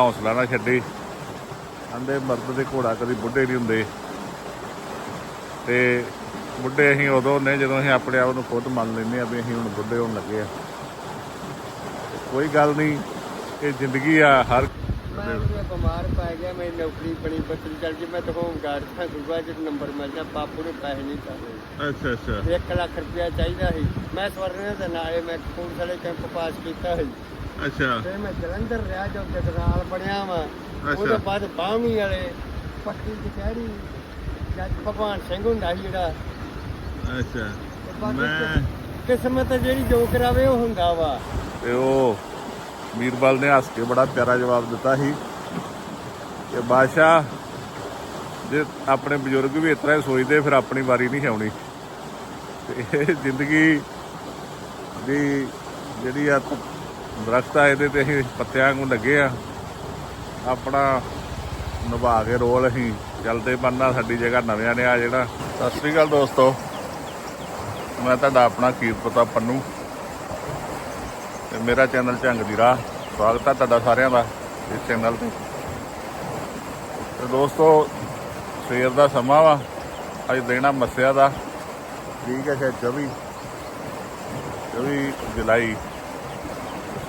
ਹੌਸਲਾ ਨਾ ਛੱਡੀ। ਆਂਦੇ ਮਰਦ ਦੇ ਘੋੜਾ ਕਦੀ ਬੁੱਢੇ ਨਹੀਂ ਹੁੰਦੇ। ਤੇ ਬੁੱਢੇ ਅਸੀਂ ਉਦੋਂ ਨੇ ਜਦੋਂ ਅਸੀਂ ਆਪਣੇ ਆਪ ਨੂੰ ਖੁਦ ਮੰਨ ਲੈਂਦੇ ਆ ਵੀ ਅਸੀਂ ਹੁਣ ਬੁੱਢੇ ਹੋਣ ਲੱਗੇ ਆ ਕੋਈ ਗੱਲ ਨਹੀਂ ਇਹ ਜ਼ਿੰਦਗੀ ਆ ਹਰ ਮੈਂ ਬਿਮਾਰ ਪੈ ਗਿਆ ਮੇਰੀ ਨੌਕਰੀ ਬਣੀ ਬੱਚੀ ਚੱਲ ਗਈ ਮੈਂ ਤਾਂ ਹੋਮ ਗਾਰਡ ਥਾਂ ਦੂਗਾ ਜਦ ਨੰਬਰ ਮਿਲ ਜਾ ਬਾਪੂ ਨੇ ਪੈਸੇ ਨਹੀਂ ਚਾਹੇ ਅੱਛਾ ਅੱਛਾ। 1 ਲੱਖ ਰੁਪਇਆ ਚਾਹੀਦਾ ਸੀ। ਮੈਂ ਸਵਰਨ ਦੇ ਨਾਲੇ ਮੈਂ ਕੈਂਪ ਪਾਸ ਕੀਤਾ ਸੀ। ਅੱਛਾ। ਫਿਰ ਮੈਂ ਜਲੰਧਰ ਰਿਹਾ ਜੋ ਜਗਰਾਲ ਬਣਿਆ ਵਾ। ਉਹਦੇ ਬਾਅਦ ਬਾਹਮੀ ਵਾਲੇ ਪੱਟੀ ਕਚਹਿਰੀ ਜੱਜ ਭਗਵਾਨ ਸਿੰਘ ਹੁੰਦਾ ਸੀ ਜਿਹੜਾ। ਅੱਛਾ। ਮੈਂ ਕਿਸਮਤ ਜਿਹੜੀ ਜੋ ਕਰਾਵੇ ਉਹ ਹੁੰਦਾ ਵਾ। ਤੇ ਉਹ ਮੀਰਬਲ ਨੇ ਹੱਸ ਕੇ ਬੜਾ ਪਿਆਰਾ ਜਵਾਬ ਦਿੱਤਾ ਸੀ। ਕਿ ਬਾਦਸ਼ਾਹ ਜੇ ਆਪਣੇ ਬਜ਼ੁਰਗ ਵੀ ਇਸ ਤਰ੍ਹਾਂ ਹੀ ਸੋਚਦੇ ਫਿਰ ਆਪਣੀ ਵਾਰੀ ਨਹੀਂ ਆਉਣੀ ਤੇ ਜ਼ਿੰਦਗੀ ਦੀ ਜਿਹੜੀ ਆ ਦਰਖਤ ਆ ਇਹਦੇ ਤੇ ਅਸੀਂ ਪੱਤਿਆਂ ਨੂੰ ਲੱਗੇ ਆ। ਆਪਣਾ ਨਿਭਾ ਕੇ ਰੋਲ ਅਸੀਂ ਚੱਲਦੇ ਬੰਨਾ ਸਾਡੀ ਜਗ੍ਹਾ ਨਵਿਆਂ ਨੇ ਆ ਜਿਹੜਾ। ਸਤਿ ਸ੍ਰੀ ਅਕਾਲ ਦੋਸਤੋ। ਮੈਂ ਤੁਹਾਡਾ ਆਪਣਾ ਕੀਰਤਪਤਾ ਪੰਨੂ। ਤੇ ਮੇਰਾ ਚੈਨਲ ਝੰਗ ਦੀ ਰਾਹ। ਸਵਾਗਤ ਹੈ ਤੁਹਾਡਾ ਸਾਰਿਆਂ ਦਾ ਇਸ ਚੈਨਲ ਤੇ। ਤੇ ਦੋਸਤੋ, ਸਵੇਰ ਦਾ ਸਮਾਂ ਵਾ। ਅੱਜ ਦੇਣਾ ਮੱਸਿਆ ਦਾ। ਠੀਕ ਹੈ ਸ਼ਾਇਦ 24 24 ਜੁਲਾਈ।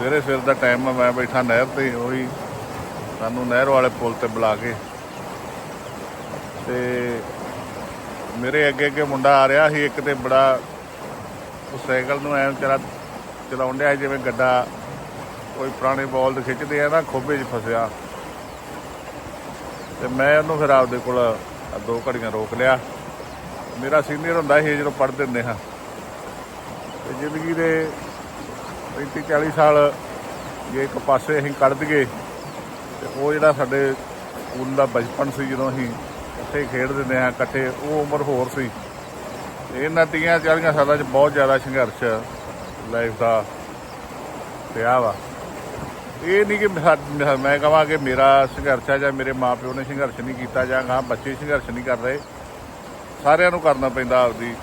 ਸਵੇਰੇ ਸਵੇਰ ਦਾ ਟਾਈਮ ਆ, ਮੈਂ ਬੈਠਾ ਨਹਿਰ ਤੇ, ਉਹੀ ਸਾਨੂੰ ਨਹਿਰ ਵਾਲੇ ਪੁਲ ਤੇ ਬੁਲਾ ਕੇ। ਤੇ ਮੇਰੇ ਅੱਗੇ ਅੱਗੇ ਮੁੰਡਾ ਆ ਰਿਹਾ ਸੀ, ਇੱਕ ਤੇ ਬੜਾ ਉਹ ਸਾਈਕਲ ਨੂੰ ਐਂ ਵਿਚਾਰਾ ਚਲਾਉਣ ਡਿਆ ਜਿਵੇਂ ਗੱਡਾ ਕੋਈ ਪੁਰਾਣੇ ਬੋਲ ਦੇ ਖਿੱਚਦੇ ਆ ਨਾ, ਖੋਬੇ 'ਚ ਫਸਿਆ। ਤੇ ਮੈਂ ਉਹਨੂੰ ਫਿਰ ਆਪਦੇ ਕੋਲ ਦੋ ਘੜੀਆਂ ਰੋਕ ਲਿਆ। ਮੇਰਾ ਸੀਨੀਅਰ ਹੁੰਦਾ ਸੀ, ਜਦੋਂ ਪੜ੍ਹਦੇ ਹੁੰਦੇ ਹਾਂ। ਤੇ ਜ਼ਿੰਦਗੀ ਦੇ 35 40 ਸਾਲ ਜੇ ਇੱਕ ਪਾਸੇ ਅਸੀਂ ਕੱਢ ਦਈਏ ਤੇ ਉਹ ਜਿਹੜਾ ਸਾਡੇ ਸਕੂਲ ਦਾ ਬਚਪਨ ਸੀ ਜਦੋਂ ਅਸੀਂ ਇਕੱਠੇ ਖੇਡਦੇ ਹੁੰਦੇ ਹਾਂ, ਇਕੱਠੇ, ਉਹ ਉਮਰ ਹੋਰ ਸੀ। ਤੇ ਇਹਨਾਂ ਤੀਆਂ 40 ਸਾਲਾਂ 'ਚ ਬਹੁਤ ਜ਼ਿਆਦਾ ਸੰਘਰਸ਼ ਲਾਈਫ ਦਾ ਪਿਆ ਵਾ। ਇਹ ਨਹੀਂ ਕਿ ਸਾ- ਮੈਂ ਕਹਾਂ ਕਿ ਮੇਰਾ ਸੰਘਰਸ਼ ਆ ਜਾਂ ਮੇਰੇ ਮਾਪਿਓ ਨੇ ਸੰਘਰਸ਼ ਨਹੀਂ ਕੀਤਾ ਜਾਂ ਗਾਂ ਬੱਚੇ ਸੰਘਰਸ਼ ਨਹੀਂ ਕਰ ਰਹੇ। ਸਾਰਿਆਂ ਨੂੰ ਕਰਨਾ ਪੈਂਦਾ ਆਪਦੀ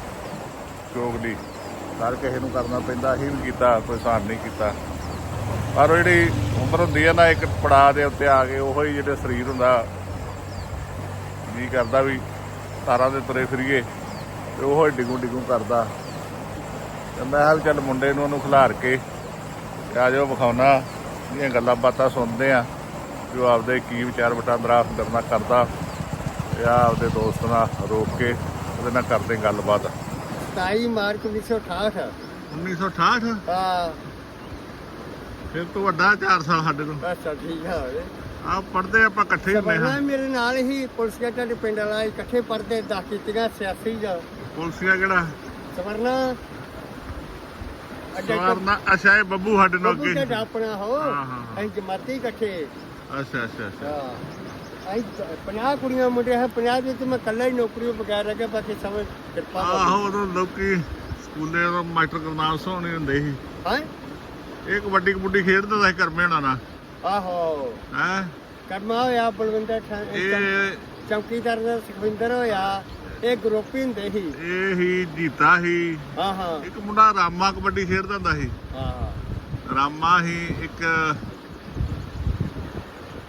ਚੋਗ ਲਈ ਹਰ ਕਿਸੇ ਨੂੰ ਕਰਨਾ ਪੈਂਦਾ, ਅਸੀਂ ਵੀ ਕੀਤਾ, ਕੋਈ ਸਾਨ ਨਹੀਂ ਕੀਤਾ। ਪਰ ਉਹ ਜਿਹੜੀ ਉਮਰ ਹੁੰਦੀ ਹੈ ਨਾ, ਇੱਕ ਪੜਾਅ ਦੇ ਉੱਤੇ ਆ ਕੇ ਉਹੋ ਹੀ ਜਿਹੜੇ ਸਰੀਰ ਹੁੰਦਾ, ਜੀ ਕਰਦਾ ਵੀ ਤਾਰਾਂ ਦੇ ਤੁਰੇ ਫਿਰੀਏ, ਤੇ ਉਹ ਹੀ ਡਿਗੂ ਡਿਗੂ ਕਰਦਾ। ਤੇ ਮੈਂ ਕਿਹਾ ਚੱਲ ਮੁੰਡੇ ਨੂੰ ਉਹਨੂੰ ਖਿਲਾਰ ਕੇ ਆ ਜਾਓ ਵਿਖਾਉਣਾ, ਦੀਆਂ ਗੱਲਾਂ ਬਾਤਾਂ ਸੁਣਦੇ ਆ ਜੋ ਆਪਦੇ ਕੀ ਵਿਚਾਰ ਵਟਾਂਦਰਾ ਕਰਨਾ ਕਰਦਾ ਜਾਂ ਆਪਦੇ ਦੋਸਤ ਨਾਲ ਰੋਕ ਕੇ ਉਹਦੇ ਨਾਲ ਕਰਦੇ ਗੱਲਬਾਤ। 27 ਮਾਰਚ 1968 1968 ਹਾਂ। ਫਿਰ ਤੋਂ ਵੱਡਾ 4 ਸਾਲ ਸਾਡੇ ਤੋਂ ਬਸ ਠੀਕ ਆ ਆ ਪੜਦੇ ਆਪਾਂ ਇਕੱਠੇ ਹੁੰਦੇ ਹਾਂ। ਮੇਰੇ ਨਾਲ ਹੀ ਪੁਲਿਸ ਗੇਟਾਂ ਦੇ ਪਿੰਡ ਵਾਲਾ ਇਕੱਠੇ ਪੜਦੇ ਦਸ ਕੀਤੀਆਂ 86 ਜਾਂ ਪੁਲਸੀਆ ਕਿਹੜਾ? ਸਵਰਨਾ। ਸਵਾਰਨਾ ਅੱਛਾ ਇਹ ਬੱਬੂ ਸਾਡੇ ਨਾਲ ਅੱਗੇ ਆਪਣਾ ਹੋ ਹਾਂ, ਹਾਂ, ਹਾਂ। ਅਸੀਂ ਜਮਾਤੀ ਇਕੱਠੇ। ਅੱਛਾ ਅੱਛਾ ਅੱਛਾ। 50 ਕੁੜੀਆਂ ਮੁੰਡੇ ਹੈ 50 ਵਿੱਚ ਮੈਂ ਇਕੱਲਾ ਹੀ ਨੌਕਰੀ ਬਗੈਰ ਰਹਿ ਗਿਆ ਬਾਕੀ ਸਮਝ ਕਿਰਪਾ ਆਹੋ ਉਦੋਂ ਲੋਕੀ ਸਕੂਲੇ ਉਦੋਂ ਮਾਸਟਰ ਕਰਨਾਲ ਸੋਹਣੇ ਹੁੰਦੇ ਸੀ। ਹਾਂ? ਇਹ ਕਬੱਡੀ ਕਬੱਡੀ ਖੇਡਦਾ ਸੀ ਕਰਮੇ ਹੋਣਾ ਨਾਲ। ਆਹੋ। ਹੈ? ਕਰਮਾ ਹੋਇਆ ਬਲਵਿੰਦਰ ਚੌਕੀਦਾਰ ਦਾ ਸੁਖਵਿੰਦਰ ਹੋਇਆ ਇਹ ਗਰੁੱਪ ਹੀ ਹੁੰਦੇ ਸੀ। ਇਹ ਹੀ ਜੀਤਾ ਸੀ। ਹਾਂ ਹਾਂ ਇੱਕ ਮੁੰਡਾ ਰਾਮਾ ਕਬੱਡੀ ਖੇਡਦਾ ਹੁੰਦਾ ਸੀ। ਹਾਂ ਰਾਮਾ ਹੀ ਇੱਕ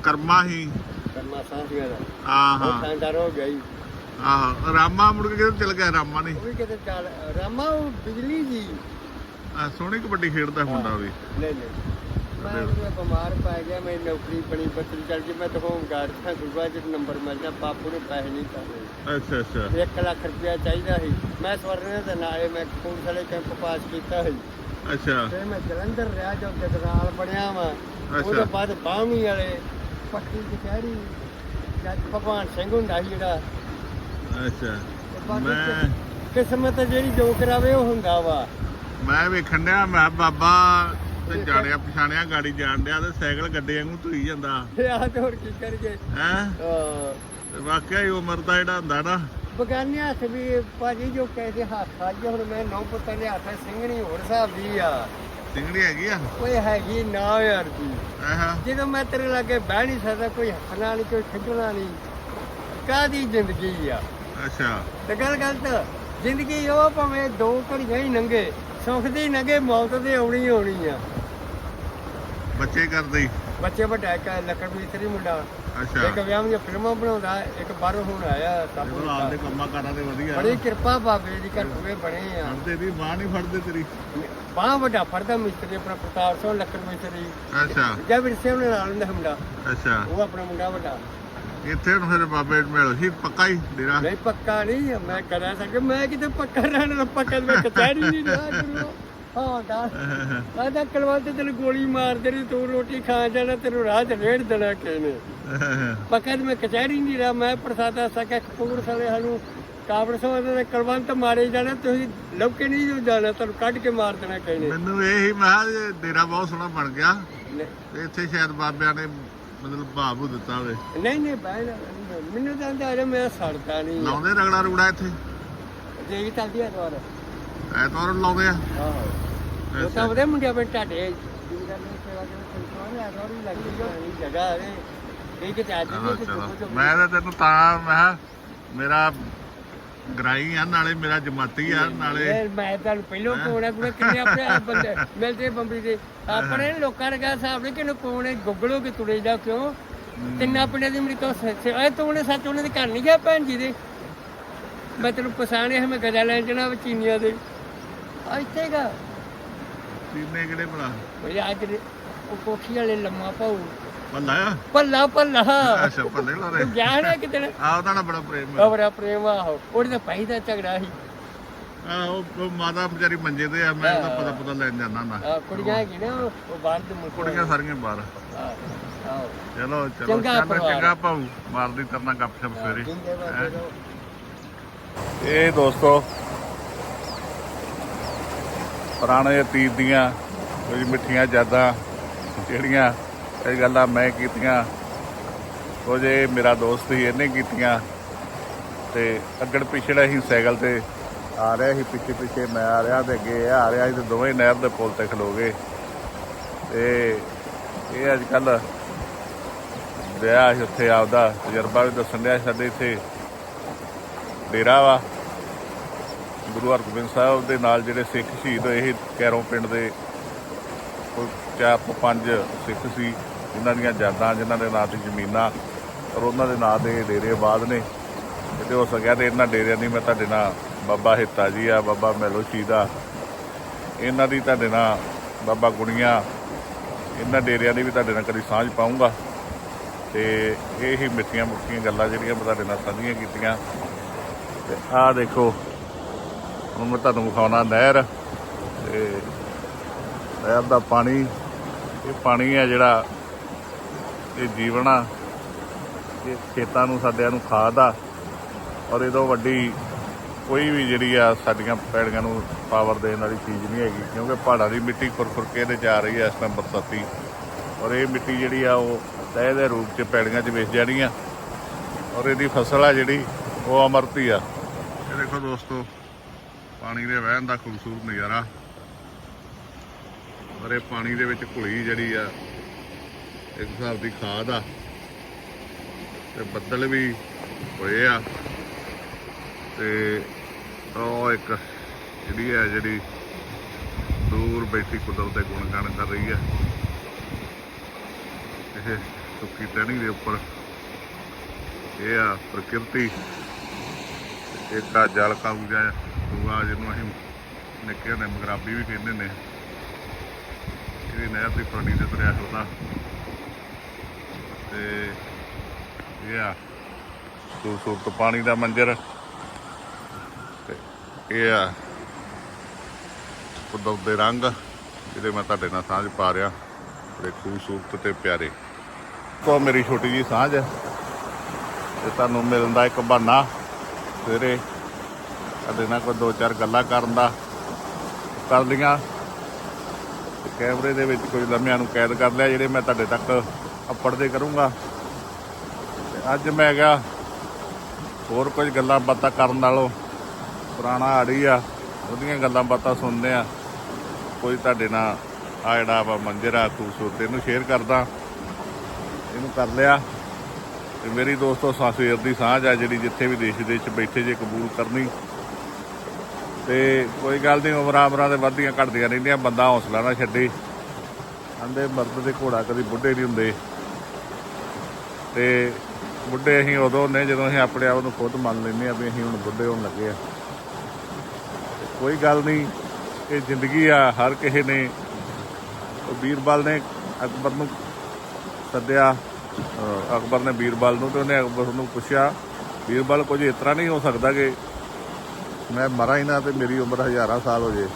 ਕਰਮਾ ਹੀ ਕਰਮਾ ਦਾ ਹਾਂ ਹਾਂ। ਹੋ ਆਹ ਰਾਮਾ ਮੁੜ ਕੇ ਕਿਤੇ ਚਲ ਗਿਆ? ਰਾਮਾ ਨੇ ਉਹ ਵੀ ਕਿਤੇ ਚੱਲ ਰਾਮਾ ਉਹ ਬਿਜਲੀ ਜੀ। ਆਹ ਸੋਹਣੀ ਕਬੱਡੀ ਖੇਡਦਾ ਮੁੰਡਾ ਵੀ। ਨਹੀਂ ਨਹੀਂ। ਮੈਂ ਬਿਮਾਰ ਪੈ ਗਿਆ ਮੇਰੀ ਨੌਕਰੀ ਬਣੀ ਬੱਚੀ ਚੱਲ ਗਈ। ਮੈਂ ਤਾਂ ਹੋਮ ਗਾਰਡ ਥਾਂ ਦੂਗਾ ਜਦ ਨੰਬਰ ਮਿਲ ਜਾ ਬਾਪੂ ਨੇ ਪੈਸੇ ਨਹੀਂ ਚਾਹੇ ਅੱਛਾ ਅੱਛਾ। 1 ਲੱਖ ਰੁਪਇਆ ਚਾਹੀਦਾ ਸੀ। ਮੈਂ ਸਵਰਨ ਦੇ ਨਾਲੇ ਮੈਂ ਕਪੂਰਥਲੇ ਕੈਂਪ ਪਾਸ ਕੀਤਾ ਸੀ। ਅੱਛਾ। ਫਿਰ ਮੈਂ ਜਲੰਧਰ ਰਿਹਾ ਜੋ ਜਗਰਾਲ ਬਣਿਆ ਵਾ। ਉਹਦੇ ਅੱਛਾ। ਬਾਅਦ ਬਾਹਮੀ ਵਾਲੇ ਪੱਟੀ ਕਚਹਿਰੀ ਜੱਜ ਭਗਵਾਨ ਸਿੰਘ ਹੁੰਦਾ ਸੀ ਜਿਹੜਾ ਅੱਛਾ। ਬਾਕੀ ਮੈਂ ਕਿਸਮਤ ਜਿਹੜੀ ਜੋ ਕਰਾਵੇ ਉਹ ਹੁੰਦਾ ਵਾ। ਮੈਂ ਵੇਖਣ ਡਿਆ ਮੈਂ ਬਾਬਾ ਤੇ ਜਾਣਿਆ ਪਛਾਣਿਆ ਗਾੜੀ ਜਾਣ ਡਿਆ ਤੇ ਸਾਈਕਲ ਗੱਡੇ ਵਾਂਗੂ ਧੋਈ ਜਾਂਦਾ। ਆਹ ਤੇ ਹੋਰ ਕੀ ਕਰੀਏ। ਹੈ? ਵਾਕਿਆ ਹੀ ਉਮਰ ਦਾ ਜਿਹੜਾ ਹੁੰਦਾ ਨਾ। ਬਗਾਨੇ ਹੱਥ ਵੀ ਭਾਜੀ ਜੋ ਕਹਿੰਦੇ ਹੱਥ ਅੱਜ ਹੁਣ ਮੈਂ ਨੌ ਪੁੱਤਾਂ ਦੇ ਹੱਥ ਸਿੰਘਣੀ ਹੋਰ ਹਿਸਾਬ ਦੀ ਆ। ਸਿੰਗੜੀ ਹੈਗੀ ਆ? ਓਏ ਹੈਗੀ ਨਾ ਯਾਰ ਦੀ ਆਹਾਂ। ਜਦੋਂ ਮੈਂ ਤੇਰੇ ਲਾਗੇ ਬਹਿ ਨਹੀਂ ਸਕਦਾ ਕੋਈ ਹੱਸਣਾ ਨਹੀਂ ਕੋਈ ਖੇਡਣਾ ਨਹੀਂ ਕਾਦੀ ਜ਼ਿੰਦਗੀ ਆ? ਅੱਛਾ। ਤੇ ਗੱਲ ਗਲਤ ਜ਼ਿੰਦਗੀ ਉਹ ਭਾਵੇਂ ਦੋ ਘੜੀਆਂ ਹੀ ਲੰਘੇ ਸੁੱਖ ਦੀ ਲੰਘੇ ਮੌਤ ਦੇ ਆਉਣੀ ਹੀ ਆਉਣੀ ਆ। ਬੱਚੇ ਕਰਦੇ। ਬੱਚੇ ਵੱਡਾ ਇੱਕ ਲੱਕੜ ਮਿਸਤਰੀ ਮੁੰਡਾ। ਅੱਛਾ। ਇੱਕ ਵਿਆਹ ਦੀਆਂ ਫਿਲਮਾਂ ਬਣਾਉਂਦਾ ਇੱਕ ਬਾਹਰੋਂ ਹੁਣ ਆਇਆ ਦੇਖੋ ਆਪਦੇ ਕੰਮਾਂ ਕਾਰਾਂ ਤੇ ਵਧੀਆ। ਬੜੀ ਕਿਰਪਾ ਬਾਬੇ ਦੀ ਘਰ ਬਣੇ ਆ। ਫੜਦੇ ਦੀ ਬਾਹ ਨਹੀਂ ਫੜਦੇ ਤੇਰੀ। ਬਾਹ ਵੱਡਾ ਫਰਦਾ ਮਿਸਤਰੀ ਆਪਣਾ ਪ੍ਰਤਾਪ ਸਿੰਘ ਲੱਕੜ ਮਿਸਤਰੀ। ਅੱਛਾ। ਜਾਂ ਵਿਰਸੇ ਉਹਨੇ ਨਾਲ ਹੁੰਦਾ ਮੁੰਡਾ। ਅੱਛਾ। ਉਹ ਆਪਣਾ ਮੁੰਡਾ ਵੱਡਾ। ਇੱਥੇ ਹੁਣ ਫਿਰ ਬਾਬੇ ਮਿਲ ਸੀ ਪੱਕਾ ਹੀ ਡੇਰਾ। ਨਹੀਂ ਪੱਕਾ ਨਹੀਂ ਮੈਂ ਕਰਿਆ ਸਕੇ ਮੈਂ ਕਿਤੇ ਪੱਕਾ ਰਹਿਣਾ ਪੱਕਾ ਤੇ ਮੈਂ ਕਚਹਿਰੀ ਨਹੀਂ ਰਿਹਾ ਕਰੂੰ। ਹਾਂ ਦਾ ਆਦਾ ਕਲਵੰਤ ਤੈਨੂੰ ਗੋਲੀ ਮਾਰ ਦੇਣੀ ਤੂੰ ਰੋਟੀ ਖਾ ਜਾਣਾ ਤੈਨੂੰ ਰਾਹ ਚ ਰੇੜ ਦੇਣਾ ਕਿਸੇ ਨੇ। ਪੱਕਾ ਮੈਂ ਕਚਹਿਰੀ ਨਹੀਂ ਰਿਹਾ ਮੈਂ ਪ੍ਰਸਾਦਾ ਸਕਾ ਕਪੂਰ ਸਾਲੇ ਸਾਨੂੰ ਕਾਬਰ ਸਮਾਂ ਦੇ ਕਲਵੰਤ ਮਾਰੇ ਜਾਣਾ ਤੁਸੀਂ ਲੌਕੇ ਨਹੀਂ ਜਾਣਾ ਤੁਹਾਨੂੰ ਕੱਢ ਕੇ ਮਾਰ ਦੇਣਾ ਨੇ। ਮੈਨੂੰ ਇਹ ਹੀ ਮੈਂ ਕਿਹਾ ਇਹ ਡੇਰਾ ਬਹੁਤ ਸੋਹਣਾ ਬਣ ਗਿਆ ਤੇ ਇੱਥੇ ਸ਼ਾਇਦ ਬਾਬਿਆਂ ਨੇ ਮਤਲਬ ਭਾਵ ਦਿੱਤਾ ਹੋਵੇ। ਨਹੀਂ ਨਹੀਂ ਬਾਹਰ ਮੈਨੂੰ ਤਾਂ ਅੰਦਾਜ਼ਾ ਮੈਂ ਸੜਦਾ ਨਹੀਂ। ਲਾਉਂਦੇ ਰਗੜਾ ਰੁਗੜਾ ਇੱਥੇ? ਦੇਗੀ ਚੱਲਦੀ ਆ ਦੁਆਰਾ ਐਤਵਾਰ ਨੂੰ ਲਾਉਂਦੇ ਆ? ਆਹੋ। ਉਹ ਤਾਂ ਉਹਦੇ ਮੁੰਡਿਆਂ ਵਿੱਚ ਟਾਡੇ ਜਿੰਦਾ ਨੇ ਸੇਵਾ ਕਰਨ ਸੰਤੋਂ ਆ ਰੋੜੀ ਲੱਗੀ ਜੋ ਜਗ੍ਹਾ ਹੈ ਇਹ ਕਿ ਚਲੋ। ਮੈਂ ਤਾਂ ਤੈਨੂੰ ਤਾਂ ਮੈਂ ਕਿਹਾ ਮੇਰਾ ਗਰਾਈ ਆ ਨਾਲੇ ਮੇਰਾ ਜਮਾਤੀ ਆ ਨਾਲੇ ਮੈਂ ਤੁਹਾਨੂੰ ਪਹਿਲਾਂ ਕੋਣਾ ਕੋਣਾ ਕਿੰਨੇ ਆਪਣੇ ਆਪ ਬੰਦੇ ਮਿਲਦੇ ਬੰਬੀ ਦੇ। ਆਪਣੇ ਲੋਕਾਂ ਦਾ ਹਿਸਾਬ ਨਹੀਂ ਕਿਨੂੰ ਕੋਣੇ ਗੁੱਗਲੋ ਕਿ ਤੁਰੇ ਜਾ ਕਿਉਂ? ਤਿੰਨਾਂ ਪਿੰਡਾਂ ਦੀ ਮੇਰੀ ਤੋਂ ਸੱਚੇ ਤੋਂ ਉਹਨੇ ਸੱਚ ਉਹਨੇ ਦੇ ਘਰ ਨਹੀਂ ਗਿਆ ਭੈਣ ਜੀ ਦੇ। ਮੈਂ ਤੈਨੂੰ ਪਛਾਣਿਆ ਮੈਂ ਗਜਾ ਲੈਣ ਜਣਾ ਚੀਨੀਆਂ ਦੇ। ਆ ਇੱਥੇਗਾ ਸੀਨੇ ਕਿਹੜੇ ਭਲਾ ਉਹ ਅੱਜ ਦੇ- ਉਹ ਕੋਠੀ ਵਾਲੇ ਲੰਮਾ ਪਾਉ ਭੱਲਾ ਆ? ਪੱਲਾ ਪੱਲਾ ਅੱਛਾ ਭੱਲੇ ਲਾਰੇ ਤੂੰ ਗਿਆਨ ਹੈ ਕਿਤੇ ਆ ਉਹਦਾ ਨਾ ਬੜਾ ਪ੍ਰੇਮ ਆ। ਖਬਰਾ ਪ੍ਰੇਮ ਆਹੋ ਉਹਦੇ ਤਾਂ ਭਾਈ ਦਾ ਝਗੜਾ ਸੀ। ਆਹ, ਉਹ ਉਹ ਮਾਤਾ ਵਿਚਾਰੀ ਮੰਜੇ ਤੇ ਆ ਮੈਂ ਤਾਂ ਪਤਾ ਪਤਾ ਲੈਣ ਜਾਂਦਾ ਨਾ ਆਹ ਕੁੜੀਆਂ ਹੈਗੀ ਨਾ ਉਹ ਉਹ ਬਾਹਰ ਦੇ ਮੁਲਕ ਕੁੜੀਆਂ ਸਾਰੀਆਂ ਬਾਹਰ। ਆਹ, ਆਹੋ। ਚਲੋ ਚਲੋ ਚੰਗਾ ਚੱਲ ਪਰਿਵਾਰ। ਚੰਗਾ ਭਾਊ। ਮਾਰਦੀ ਕਰਨਾ ਗੱਪਸ਼ਪ ਸਵੇਰੇ। ਜਿੰਦੇ। ਇਹ ਦੋਸਤੋ ਪੁਰਾਣੇ ਅਤੀਤ ਦੀਆਂ ਕੁਝ ਮਿੱਠੀਆਂ ਯਾਦਾਂ ਜਿਹੜੀਆਂ ਇਹ ਗੱਲਾਂ ਮੈਂ ਕੀਤੀਆਂ। ਕੁਝ ਇਹ ਮੇਰਾ ਦੋਸਤ ਸੀ ਇਹਨੇ ਕੀਤੀਆਂ। ਤੇ ਅੱਗੜ ਪਿਛੜਾ ਹੀ ਸਾਈਕਲ ਤੇ ਆ ਰਿਹਾ ਸੀ, ਪਿੱਛੇ ਪਿੱਛੇ ਮੈਂ ਆ ਰਿਹਾ ਤੇ ਅੱਗੇ ਆ ਰਿਹਾ ਸੀ ਤੇ ਦੋਵੇਂ ਨਹਿਰ ਦੇ ਪੁਲ ਤੇ ਖਲੋ ਗਏ। ਤੇ ਇਹ ਅੱਜ ਕੱਲ ਵਿਆਹ ਸੀ ਉੱਥੇ ਆਪਦਾ ਤਜਰਬਾ ਵੀ ਦੱਸਣ ਡਿਆ ਸਾਡੇ ਇੱਥੇ। ਡੇਰਾ ਵਾ। ਗੁਰੂ ਹਰਗੋਬਿੰਦ ਸਾਹਿਬ ਦੇ ਨਾਲ ਜਿਹੜੇ ਸਿੱਖ ਸ਼ਹੀਦ ਹੋਏ ਇਹ ਕੈਰੋਂ ਪਿੰਡ ਦੇ ਕੋਈ ਚਾਰ ਪੰਜ ਸਿੱਖ ਸੀ, ਜਿਨ੍ਹਾਂ ਦੀਆਂ ਯਾਦਾਂ ਜਿਨ੍ਹਾਂ ਦੇ ਨਾਂ ਤੇ ਜ਼ਮੀਨਾਂ, ਔਰ ਉਹਨਾਂ ਦੇ ਨਾਂ ਦੇ ਡੇਰੇ ਆਬਾਦ ਨੇ। ਤੇ ਹੋ ਸਕਿਆ ਤੇ ਇਹਨਾਂ ਡੇਰਿਆਂ ਦੀ ਮੈਂ ਤੁਹਾਡੇ ਨਾਲ, ਬਾਬਾ ਹਿੱਤਾ ਜੀ ਆ, ਬਾਬਾ ਮੈਲੋ ਸ਼ਹੀਦ ਆ ਇਹਨਾਂ ਦੀ ਤੁਹਾਡੇ ਨਾਲ ਬਾਬਾ ਗੁਣੀਆਂ, ਇਹਨਾਂ ਡੇਰਿਆਂ ਦੀ ਵੀ ਤੁਹਾਡੇ ਨਾਲ ਕਦੀ ਸਾਂਝ ਪਾਉਂਗਾ। ਤੇ ਇਹ ਹੀ ਮਿੱਠੀਆਂ ਮੁੱਠੀਆਂ ਗੱਲਾਂ ਜਿਹੜੀਆਂ ਮੈਂ ਤੁਹਾਡੇ ਨਾਲ ਸਾਂਝੀਆਂ ਕੀਤੀਆਂ। ਤੇ ਆਹ ਦੇਖੋ, ਹੁਣ ਮੈਂ ਤੁਹਾਨੂੰ ਵਿਖਾਉਣਾ ਨਹਿਰ। ਤੇ ਨਹਿਰ ਦਾ ਪਾਣੀ, ਇਹ ਪਾਣੀ ਹੈ ਜਿਹੜਾ ਇਹ ਜੀਵਨ ਆ, ਇਹ ਖੇਤਾਂ ਨੂੰ, ਸਾਡਿਆਂ ਨੂੰ ਖਾਦ ਆ, ਔਰ ਇਹਦੋਂ ਵੱਡੀ ਕੋਈ ਵੀ ਜਿਹੜੀ ਆ ਸਾਡੀਆਂ ਪੈੜੀਆਂ ਨੂੰ ਪਾਵਰ ਦੇਣ ਵਾਲੀ ਚੀਜ਼ ਨਹੀਂ ਹੈਗੀ, ਕਿਉਂਕਿ ਪਹਾੜਾਂ ਦੀ ਮਿੱਟੀ ਖੁਰਖੁਰ ਕੇ ਇਹਦੇ ਜਾ ਰਹੀ ਹੈ ਇਸ ਟਾਈਮ ਬਰਸਾਤੀ। ਔਰ ਇਹ ਮਿੱਟੀ ਜਿਹੜੀ ਆ, ਉਹ ਤਹਿ ਦੇ ਰੂਪ 'ਚ ਪੈੜੀਆਂ 'ਚ ਵੇਚ ਜਾਣੀ ਆ, ਔਰ ਇਹਦੀ ਫਸਲ ਆ ਜਿਹੜੀ, ਉਹ ਅਮਰਤੀ ਆ। ਇਹ ਦੇਖੋ ਦੋਸਤੋ, ਪਾਣੀ ਦੇ ਵਹਿਣ ਦਾ ਖੂਬਸੂਰਤ ਨਜ਼ਾਰਾ। ਪਰ ਇਹ ਪਾਣੀ ਦੇ ਵਿੱਚ ਘੁਲੀ ਜਿਹੜੀ ਆ ਇੱਕ ਹਿਸਾਬ ਦੀ ਖਾਦ ਆ। ਤੇ ਬੱਦਲ ਵੀ ਹੋਏ ਆ। ਤੇ ਉਹ ਇੱਕ ਜਿਹੜੀ ਆ, ਜਿਹੜੀ ਦੂਰ ਬੈਠੀ ਕੁਦਰਤ ਦੇ ਗੁਣਗਾਨ ਕਰ ਰਹੀ ਆ। ਇਹ ਸੁੱਕੀ ਟਹਿਣੀ ਦੇ ਉੱਪਰ। ਇਹ ਆ ਪ੍ਰਕਿਰਤੀ। ਇੱਕ ਆ ਜਲ ਕਾਊਜਾ ਦੂਆ ਜਿਹਨੂੰ ਅਸੀਂ ਨਿੱਕੇ ਹੁੰਦੇ ਮਗਰਾਬੀ ਵੀ ਕਹਿੰਦੇ ਨੇ ਇਹਦੀ ਨਹਿਰ ਦੀ ਪਾਣੀ ਦੇ ਦਰਿਆ ਛੋਟਾ ਤੇ ਇਹ ਆ ਖੂਬਸੂਰਤ ਪਾਣੀ ਦਾ ਮੰਜ਼ਰ। ਤੇ ਇਹ ਆ ਕੁਦਰਤ ਦੇ ਰੰਗ ਜਿਹੜੇ ਮੈਂ ਤੁਹਾਡੇ ਨਾਲ ਸਾਂਝ ਪਾ ਰਿਹਾ। ਬੜੇ ਖੂਬਸੂਰਤ ਤੇ ਪਿਆਰੇ। ਕੋ ਮੇਰੀ ਛੋਟੀ ਜੀ ਸਾਂਝ ਹੈ। ਤੇ ਤੁਹਾਨੂੰ ਮਿਲਣ ਦਾ ਇੱਕ ਬਹਾਨਾ, ਸਵੇਰੇ ਸਾਡੇ ਨਾਲ ਕੋਈ ਦੋ ਚਾਰ ਗੱਲਾਂ ਕਰਨ ਦਾ ਕਰ ਲਈਆਂ ਕੈਮਰੇ ਦੇ ਵਿੱਚ ਕੁਝ ਲੰਮਿਆਂ ਨੂੰ ਕੈਦ ਕਰ ਲਿਆ, ਜਿਹੜੇ ਮੈਂ ਤੁਹਾਡੇ ਤੱਕ ਅੱਪੜਦੇ ਕਰੂੰਗਾ। ਤੇ ਅੱਜ ਮੈਂ ਗਿਆ ਹੋਰ ਕੁਝ ਗੱਲਾਂ ਬਾਤਾਂ ਕਰਨ ਨਾਲੋਂ ਪੁਰਾਣਾ ਆੜੀ ਆ, ਉਹਦੀਆਂ ਗੱਲਾਂ ਬਾਤਾਂ ਸੁਣਦੇ ਆ। ਕੋਈ ਤੁਹਾਡੇ ਨਾਲ ਆ ਜਿਹੜਾ ਵਾ ਮੰਜ਼ਰ ਆ, ਖੂਬਸੂਰਤ ਇਹਨੂੰ ਸ਼ੇਅਰ ਕਰਦਾ। ਇਹਨੂੰ ਕਰ ਲਿਆ। ਤੇ ਮੇਰੀ ਦੋਸਤੋ ਸਾ- ਸਵੇਰ ਦੀ ਸਾਂਝ ਆ ਜਿਹੜੀ ਜਿੱਥੇ ਵੀ ਦੇਸ਼ ਵਿਦੇਸ਼ 'ਚ ਬੈਠੇ ਜੇ ਕਬੂਲ ਕਰਨੀ। ਤੇ ਕੋਈ ਗੱਲ ਨਹੀਂ, ਉਮਰਾਂ ਉਮਰਾਂ ਦੇ ਵੱਧਦੀਆਂ ਘਟਦੀਆਂ ਰਹਿੰਦੀਆਂ, ਬੰਦਾ ਹੌਸਲਾ ਨਾ ਛੱਡੇ। ਆਂਦੇ ਮਰਦ ਦੇ ਘੋੜਾ ਕਦੀ ਬੁੱਢੇ ਨਹੀਂ ਹੁੰਦੇ। ਤੇ ਬੁੱਢੇ ਅਸੀਂ ਉਦੋਂ ਨੇ ਜਦੋਂ ਅਸੀਂ ਆਪਣੇ ਆਪ ਨੂੰ ਖੁਦ ਮੰਨ ਲੈਂਦੇ ਆ ਵੀ ਅਸੀਂ ਹੁਣ ਬੁੱਢੇ ਹੋਣ ਲੱਗੇ ਆ ਕੋਈ ਗੱਲ ਨਹੀਂ, ਇਹ ਜ਼ਿੰਦਗੀ ਆ, ਹਰ ਕਿਸੇ ਨੇ। ਵੀਰਬਲ ਨੇ ਅਕਬਰ ਨੂੰ ਸੱਦਿਆ। ਅਕਬਰ ਨੇ ਬੀਰਬਲ ਨੂੰ ਤੇ ਉਹਨੇ ਅਕਬਰ ਨੂੰ ਪੁੱਛਿਆ, ਬੀਰਬਲ ਕੁਝ ਇਸ ਤਰ੍ਹਾਂ ਨਹੀਂ ਹੋ ਸਕਦਾ ਕਿ ਮੈਂ ਮਰਾਂ ਹੀ ਨਾ ਤੇ ਮੇਰੀ ਉਮਰ ਹਜ਼ਾਰਾਂ ਸਾਲ ਹੋ ਜੇ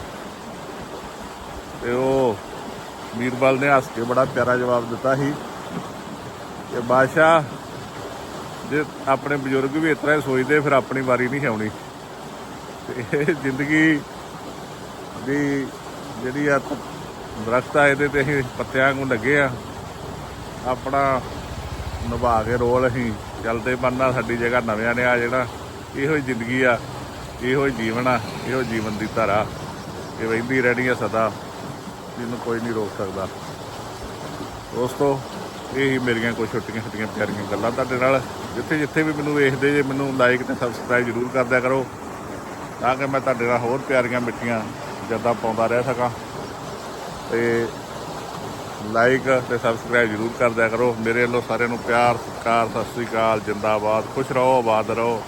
ਤੇ ਉਹ ਬੀਰਬਲ ਨੇ ਹੱਸ ਕੇ ਬੜਾ ਪਿਆਰਾ ਜਵਾਬ ਦਿੱਤਾ ਸੀ ਕਿ ਬਾਦਸ਼ਾਹ, ਜੇ ਆਪਣੇ ਬਜ਼ੁਰਗ ਵੀ ਇਸ ਤਰ੍ਹਾਂ ਹੀ ਸੋਚਦੇ, ਫਿਰ ਆਪਣੀ ਵਾਰੀ ਨਹੀਂ ਆਉਣੀ। ਤੇ ਇਹ ਜ਼ਿੰਦਗੀ ਦੀ ਜਿਹੜੀ ਆ ਦਰਖਤ ਆ, ਇਹਦੇ ਤੇ ਅਸੀਂ ਪੱਤਿਆਂ ਨੂੰ ਲੱਗੇ ਆ। ਆਪਣਾ ਨਿਭਾ ਕੇ ਰੋਲ ਅਸੀਂ ਚੱਲਦੇ ਬੰਨਾ ਸਾਡੀ ਜਗ੍ਹਾ ਨਵਿਆਂ ਨੇ ਆ ਜਿਹੜਾ ਇਹੋ ਹੀ ਜ਼ਿੰਦਗੀ ਆ। ਇਹੋ ਹੀ ਜੀਵਨ ਆ, ਇਹੋ ਜੀਵਨ ਦੀ ਧਾਰਾ ਇਹ ਵਹਿੰਦੀ ਰਹਿਣੀ ਆ ਸਦਾ, ਜਿਹਨੂੰ ਕੋਈ ਨਹੀਂ ਰੋਕ ਸਕਦਾ। ਦੋਸਤੋ, ਇਹ ਹੀ ਮੇਰੀਆਂ ਕੁਝ ਛੋਟੀਆਂ ਛੋਟੀਆਂ ਪਿਆਰੀਆਂ ਗੱਲਾਂ ਤੁਹਾਡੇ ਨਾਲ। ਜਿੱਥੇ ਜਿੱਥੇ ਵੀ ਮੈਨੂੰ ਵੇਖਦੇ ਜੇ, ਮੈਨੂੰ ਲਾਈਕ ਤੇ ਸਬਸਕ੍ਰਾਈਬ ਜ਼ਰੂਰ ਕਰਦਿਆ ਕਰੋ, ਤਾਂ ਕਿ ਮੈਂ ਤੁਹਾਡੇ ਨਾਲ ਹੋਰ ਪਿਆਰੀਆਂ ਮਿੱਠੀਆਂ ਜਦਾਂ ਪਾਉਂਦਾ ਰਹਿ ਸਕਾਂ। ਤੇ ਲਾਈਕ ਤੇ ਸਬਸਕ੍ਰਾਈਬ ਜ਼ਰੂਰ ਕਰਦਿਆ ਕਰੋ। ਮੇਰੇ ਵੱਲੋਂ ਸਾਰਿਆਂ ਨੂੰ ਪਿਆਰ, ਸਤਿਕਾਰ, ਸਤਿ ਸ੍ਰੀ ਅਕਾਲ, ਜਿੰਦਾਬਾਦ, ਖੁਸ਼ ਰਹੋ, ਆਬਾਦ ਰਹੋ।